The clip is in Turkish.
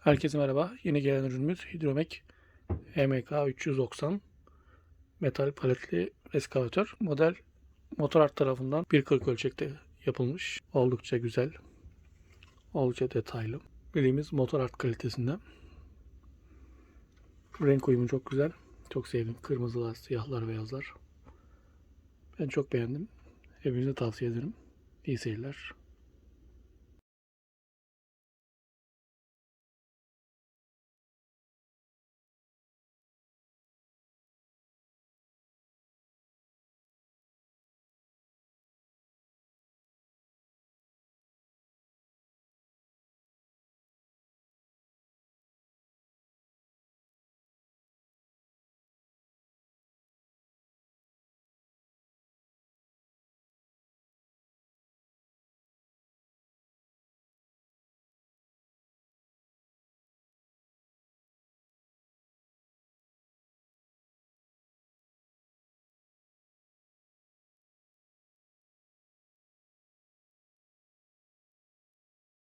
Herkese merhaba. Yeni gelen ürünümüz Hidromek MK 390 metal paletli eskavatör. Model motor art tarafından 1.40 ölçekte yapılmış. Oldukça güzel. Oldukça detaylı. Bildiğimiz motor art kalitesinde. Renk uyumu çok güzel. Çok sevdim. Kırmızılar, siyahlar, beyazlar. Ben çok beğendim. Hepinize tavsiye ederim. İyi seyirler.